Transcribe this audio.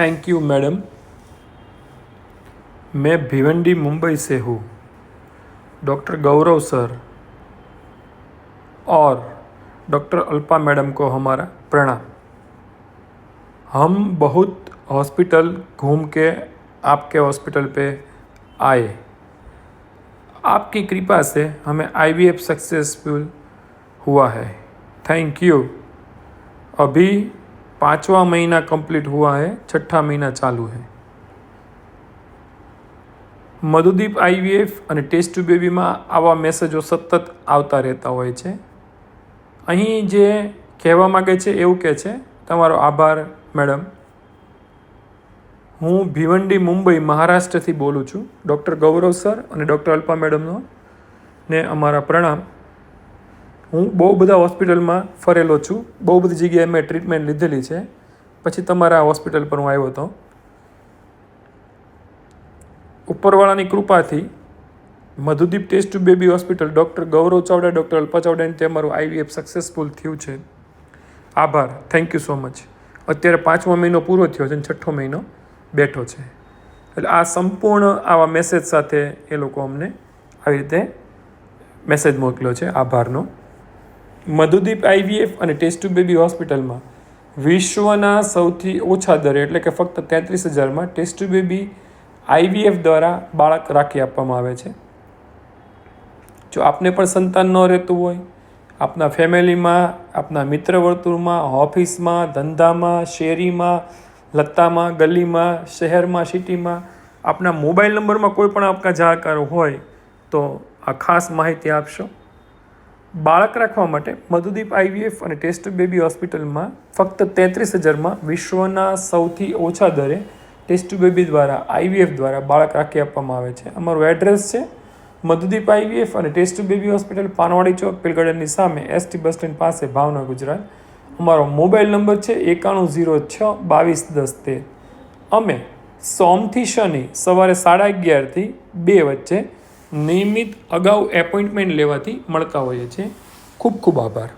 Thank you madam मैं भिवंडी, मुंबई से हूँ। डॉक्टर गौरव सर और डॉक्टर अल्पा मैडम को हमारा प्रणाम। हम बहुत हॉस्पिटल घूम के आपके हॉस्पिटल पे आए। आपकी कृपा से हमें आईवीएफ सक्सेसफुल हुआ है। थैंक यू अभी पाँचवा महीना कंप्लीट हुआ है छठा महीना चालू है મધુદીપ આઈવીએફ અને ટેસ્ટ ટુ બેબીમાં આવા મેસેજો સતત આવતા રહેતા હોય છે અહીં જે કહેવા માગે છે એવું કહે છે તમારો આભાર મેડમ હું ભિવંડી મુંબઈ મહારાષ્ટ્રથી બોલું છું ડૉક્ટર ગૌરવ સર અને ડૉક્ટર અલ્પા મેડમનો ને અમારા પ્રણામ હું બહુ બધા હોસ્પિટલમાં ફરેલો છું. બહુ બધી જગ્યાએ મેં ટ્રીટમેન્ટ લીધેલી છે. પછી તમારા હોસ્પિટલ પર હું આવ્યો હતો. ઉપરવાળાની કૃપાથી Madhudeep test tube baby hospital doctor Gaurav Chavda, doctor Alpa ચાવડાને તે અમારું આઈવીએફ સક્સેસફુલ થયું છે. આભાર. થેન્ક યુ સો મચ અત્યારે પાંચમો મહિનો પૂરો થયો છે અને છઠ્ઠો મહિનો બેઠો છે. એટલે આ સંપૂર્ણ આવા મેસેજ સાથે એ લોકો અમને આવી રીતે મેસેજ મોકલ્યો છે. આભારનો. મધુદીપ આઈવીએફ અને ટેસ્ટ ટુ બેબી હોસ્પિટલમાં વિશ્વના સૌથી ઓછા દરે, એટલે કે ફક્ત તેત્રીસ હજારમાં ટેસ્ટ ટુ બેબી આઈવીએફ દ્વારા બાળક રાખી આપવામાં આવે છે. જો આપને પણ સંતાન ન રહેતું હોય, આપના ફેમિલીમાં, આપના મિત્ર વર્તુળમાં, ઓફિસમાં, ધંધામાં, શેરીમાં, લત્તામાં, ગલીમાં, શહેરમાં, સિટીમાં આપના મોબાઈલ નંબરમાં કોઈ પણ આપકા જાણકાર હોય તો આ ખાસ માહિતી આપશો. બાળક રાખવા માટે મધુદીપ આઈવીએફ અને ટેસ્ટ બેબી હોસ્પિટલમાં ફક્ત તેત્રીસ હજારમાં વિશ્વના સૌથી ઓછા દરે ટેસ્ટ બેબી દ્વારા આઈવીએફ દ્વારા બાળક રાખી આપવામાં આવે છે. અમારું એડ્રેસ છે મધુદીપ આઈવીએફ અને test baby hospital Panwadi Chowk pill સામે, એસટી બસ સ્ટેન્ડ પાસે, ભાવનગર, ગુજરાત. અમારો મોબાઈલ નંબર છે એકાણું ઝીરો છ બાવીસ દસ તેર. અમે સોમથી શનિ સવારે સાડા અગિયારથી બે વચ્ચે નિયમિત અગાઉ એપોઇન્ટમેન્ટ લેવાથી મળતા હોઈએ છીએ. ખૂબ ખૂબ આભાર.